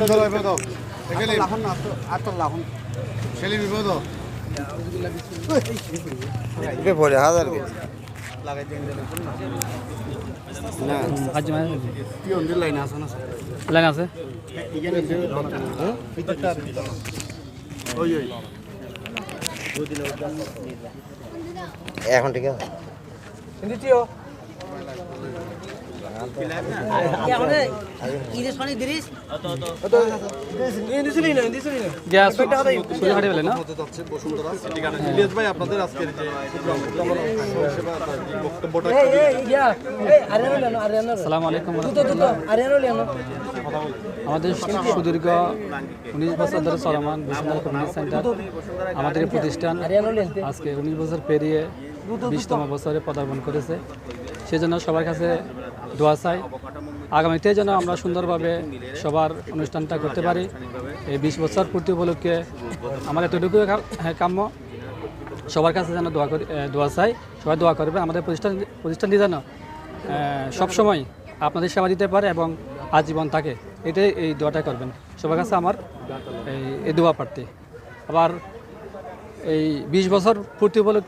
ধরো এবার দাও এখানে ছেলে বিপদ কে হাজার আজ মানে লাইন আছে না লাইন আছে ওই ওই এখন ঠিক আছে। আপনাদের আজকের যে বক্তব্যটা আমাদের সুদীর্ঘ উনিশ বছর ধরে চলমান বিশ্বনাথ কমিউনিটি সেন্টার আমাদের প্রতিষ্ঠান আজকে উনিশ বছর পেরিয়ে বিশতম বছরে পদার্পণ করেছে। সেজন্য সবার কাছে দোয়া চাই। আগামীতে যেন আমরা সুন্দরভাবে সবার অনুষ্ঠানটা করতে পারি। এই বিশ বছর পূর্তি উপলক্ষে আমার এতটুকু হ্যাঁ, কাম্য। সবার কাছে যেন দোয়া করি দোয়া চাই। সবাই দোয়া করবে। আমাদের প্রতিষ্ঠান প্রতিষ্ঠানটি যেন সব সময় আপনাদের সেবা দিতে পারে এবং আজীবন থাকে। এটাই এই দোয়াটা করবেন। সবার কাছে আমার এই দোয়া প্রার্থী। আবার এই বিশ বছর পূর্তি উপলক্ষে